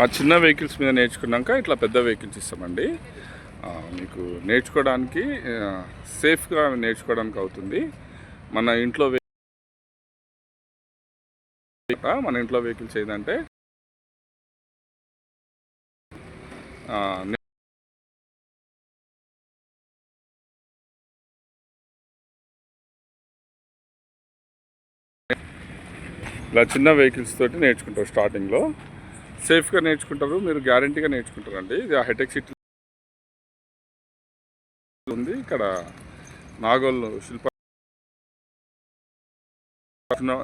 ఆ చిన్న వెహికల్స్ మీద నేర్చుకున్నాక ఇట్లా పెద్ద వెహికల్స్ ఇస్తామండి. మీకు నేర్చుకోవడానికి సేఫ్గా నేర్చుకోవడానికి అవుతుంది. మన ఇంట్లో మన ఇంట్లో వెహికల్స్ ఏంటంటే ఇలా చిన్న వెహికల్స్ తోటి నేర్చుకుంటాం స్టార్టింగ్లో. సేఫ్గా నేర్చుకుంటారు మీరు గ్యారంటీగా నేర్చుకుంటారండి ఇది హైటెక్ సిటీ ఉంది. ఇక్కడ నాగోల్ శిల్ప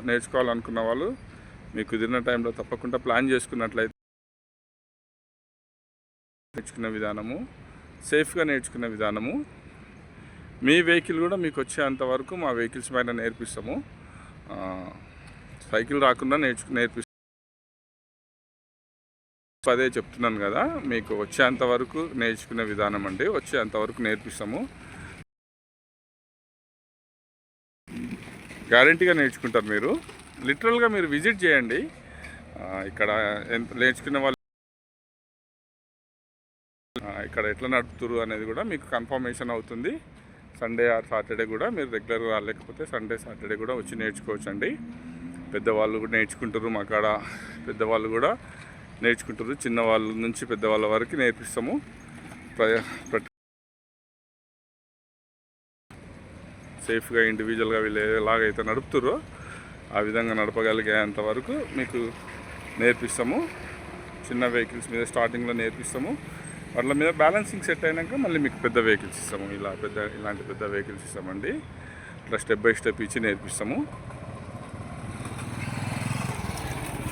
నేర్చుకోవాలనుకున్న వాళ్ళు మీకు కుదిరిన టైంలో తప్పకుండా ప్లాన్ చేసుకున్నట్లయితే నేర్చుకునే విధానము సేఫ్గా నేర్చుకునే విధానము. మీ వెహికల్ కూడా మీకు వచ్చేంత వరకు మా వెహికల్స్ పైన నేర్పిస్తాము. సైకిల్ రాకుండా నేర్చు నేర్పి అదే చెప్తున్నాను కదా మీకు వచ్చేంత వరకు నేర్చుకునే విధానం అండి వచ్చేంత వరకు నేర్పిస్తాము. గ్యారంటీగా నేర్చుకుంటారు మీరు. లిటరల్గా మీరు విజిట్ చేయండి. ఇక్కడ ఎంత నేర్చుకునే వాళ్ళు ఇక్కడ ఎట్లా నడుపుతురు అనేది కూడా మీకు కన్ఫర్మేషన్ అవుతుంది. సండే ఆర్ సాటర్డే కూడా మీరు రెగ్యులర్గా రాలేకపోతే సండే సాటర్డే కూడా వచ్చి నేర్చుకోవచ్చు అండి పెద్దవాళ్ళు కూడా నేర్చుకుంటారు మా కాడ. పెద్దవాళ్ళు కూడా నేర్చుకుంటారు. చిన్నవాళ్ళ నుంచి పెద్దవాళ్ళ వరకు నేర్పిస్తాము. ప్ర- సేఫ్గా ఇండివిజువల్గా వీళ్ళు ఎలాగైతే నడుపుతారో ఆ విధంగా నడపగలిగేంత వరకు మీకు నేర్పిస్తాము. చిన్న వెహికల్స్ మీద స్టార్టింగ్లో నేర్పిస్తాము. వాటి మీద బ్యాలెన్సింగ్ సెట్ అయినాక మళ్ళీ మీకు పెద్ద వెహికల్స్ ఇస్తాము. ఇలా పెద్ద ఇలాంటి పెద్ద వెహికల్స్ ఇస్తామండి. ఇట్లా స్టెప్ బై స్టెప్ ఇచ్చి నేర్పిస్తాము.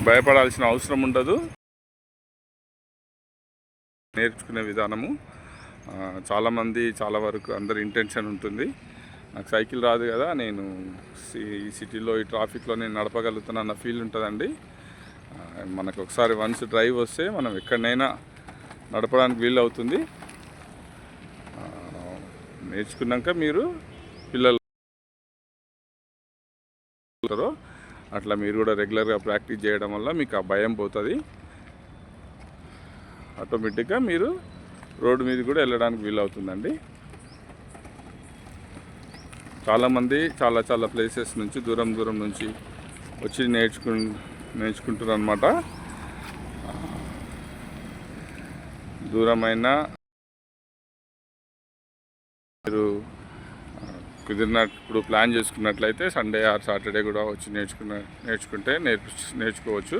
భయపడాల్సిన అవసరం ఉండదు. నేర్చుకునే విధానము. చాలామంది చాలా వరకు అందరి ఇంటెన్షన్ ఉంటుంది. నాకు సైకిల్ రాదు కదా నేను సి- ఈ సిటీలో ఈ ట్రాఫిక్లో నేను నడపగలుగుతాను అన్న ఫీల్ ఉంటుందండి. మనకు ఒకసారి వన్స్ డ్రైవ్ వస్తే మనం ఎక్కడైనా నడపడానికి వీలు అవుతుంది నేర్చుకున్నాక మీరు పిల్లలు అట్లా మీరు కూడా రెగ్యులర్గా ప్రాక్టీస్ చేయడం వల్ల మీకు ఆ భయం పోతుంది. ఆటోమేటిక్గా మీరు రోడ్డు మీద కూడా వెళ్ళడానికి వీలవుతుందండి. చాలామంది చాలా చాలా ప్లేసెస్ నుంచి దూరం దూరం నుంచి వచ్చి నేర్చుకు నేర్చుకుంటున్నారు అనమాట దూరమైన మీరు ఆ, కుదిరినప్పుడు ప్లాన్ చేసుకున్నట్లయితే సండే ఆర్ సాటర్డే కూడా వచ్చి నేర్చుకున్న నేర్చుకుంటే నేర్పి నేర్చుకోవచ్చు.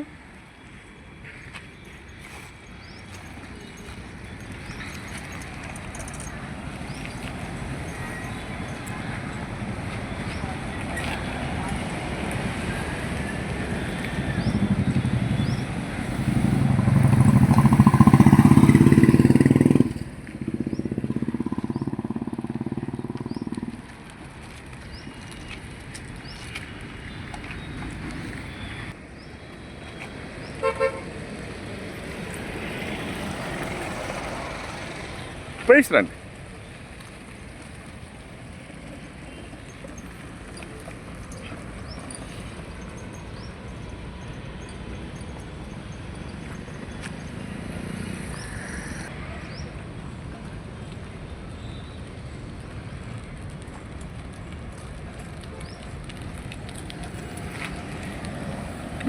ప్రైస్ రండి.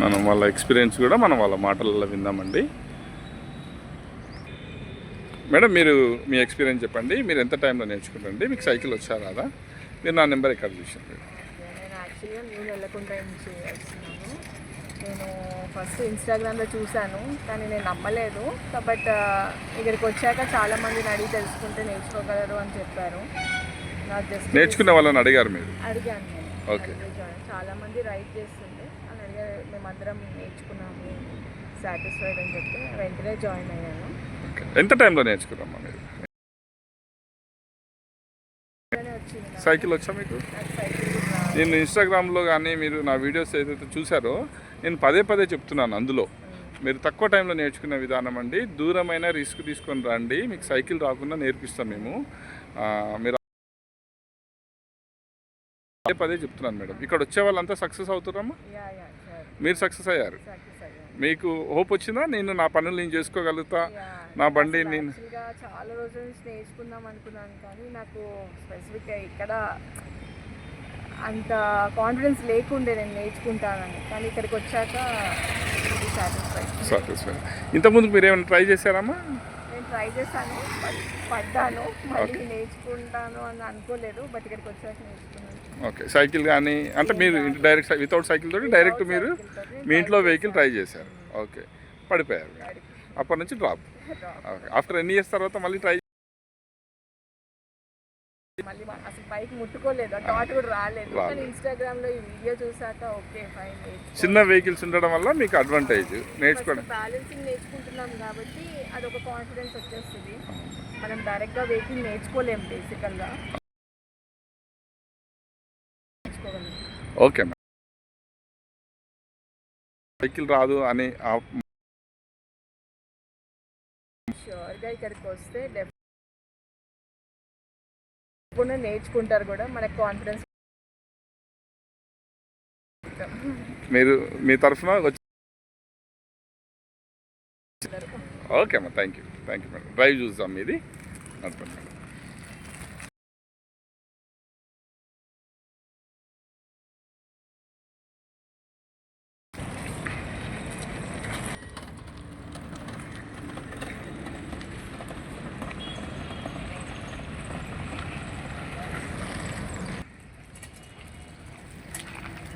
మనం వాళ్ళ ఎక్స్పీరియన్స్ కూడా మనం వాళ్ళ మాటలలో విందామండి. మేడం మీరు మీ ఎక్స్పీరియన్స్ చెప్పండి. మీరు ఎంత టైంలో నేర్చుకుంటారండి? మీకు సైకిల్ వచ్చా రాదా? మీరు నా నెంబర్ ఎక్కడ చూసారు నేను యాక్చువల్గా న్యూ నుంచి వస్తున్నాను. నేను ఫస్ట్ ఇన్స్టాగ్రామ్లో చూశాను కానీ నేను నమ్మలేదు. బట్ ఇక్కడికి వచ్చాక చాలా మందిని అడిగి తెలుసుకుంటే నేర్చుకోగలరు అని చెప్పారు. నాకు జస్ట్ నేర్చుకునే వాళ్ళని అడిగారు మీరు? అడిగాను నేను. Okay. అడిగి join. చాలా మంది రైడ్ చేస్తుండే. అని అడిగా మేమందరం నేర్చుకున్నాము సాటిస్ఫైడ్ అని చెప్తే వెంటనే జాయిన్ అయ్యాను. ఓకే ఎంత టైంలో నేర్చుకున్నామ్మా మీరు. సైకిల్ వచ్చా మీకు. నేను ఇన్స్టాగ్రామ్లో కానీ మీరు నా వీడియోస్ ఏదైతే చూసారో నేను పదే పదే చెప్తున్నాను అందులో. మీరు తక్కువ టైంలో నేర్చుకునే విధానం అండి దూరమైన రిస్క్ తీసుకొని రండి మీకు సైకిల్ రాకుండా నేర్పిస్తాం మేము. మీరు పదే పదే చెప్తున్నాను మేడం. ఇక్కడ వచ్చే వాళ్ళంతా సక్సెస్ సార్ మీరు సక్సెస్ అయ్యారు? మీకు హోప్ వచ్చిందా? నేను నా పనులు నేను చేసుకోగలుగుతా. నా బండి నేను చాలా రోజుల నుంచి నేర్చుకుందాం అనుకున్నాను కానీ నాకు స్పెసిఫిక్గా ఇక్కడ అంత కాన్ఫిడెన్స్ లేకుండే నేను నేర్చుకుంటానని. కానీ ఇక్కడికి వచ్చాక సాటిస్ఫై ఇంతకుముందు మీరు ఏమైనా ట్రై చేశారమ్మా? నేను ట్రై చేశాను పడ్డాను మళ్ళీ నేర్చుకుంటాను అని అనుకోలేదు బట్ ఇక్కడికి వచ్చాక నేర్చుకున్నాను ఓకే సైకిల్ కానీ అంటే మీరు డైరెక్ట్ వితౌట్ సైకిల్ తోటి డైరెక్ట్ మీరు మీ ఇంట్లో వెహికల్ ట్రై చేశారు. ఓకే పడిపోయారు. అప్పటి నుంచి డ్రాప్. ఓకే ఆఫ్టర్ ఎన్ని ఇయర్స్ తర్వాత మళ్ళీ ట్రై మళ్ళీ అసలు బైక్ ముట్టుకోలేదు. థాట్ కూడా రాలేదు. కానీ ఇన్స్టాగ్రామ్లో ఈ వీడియో చూసాక ఓకే ఫైన్ చిన్న వెహికల్స్ ఉండడం వల్ల మీకు అడ్వాంటేజ్ నేర్చుకోవడం బ్యాలెన్సింగ్ నేర్చుకుంటున్నాం కాబట్టి అదొక కాన్ఫిడెన్స్ వచ్చేస్తుంది. మనం డైరెక్ట్గా వెహికల్ నేర్చుకోలేం బేసికల్గా ఓకే మేడం. సైకిల్ రాదు అని ఆ- షూర్గా ఇక్కడికి వస్తే డెఫినెట్గా నేర్చుకుంటారు కూడా మనకు కాన్ఫిడెన్స్ మీరు మీ తరఫున వచ్చి ఓకే అమ్మా thank you thank you madam. Drive చూద్దాం మీది. నడపండి మేడం.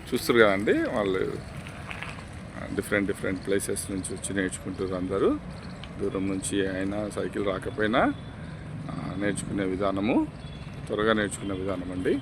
చూస్తారు కదండి వాళ్ళు డిఫరెంట్ డిఫరెంట్ ప్లేసెస్ నుంచి వచ్చి నేర్చుకుంటారు అందరూ. దూరం నుంచి అయినా సైకిల్ రాకపోయినా నేర్చుకునే విధానము త్వరగా నేర్చుకునే విధానం అండి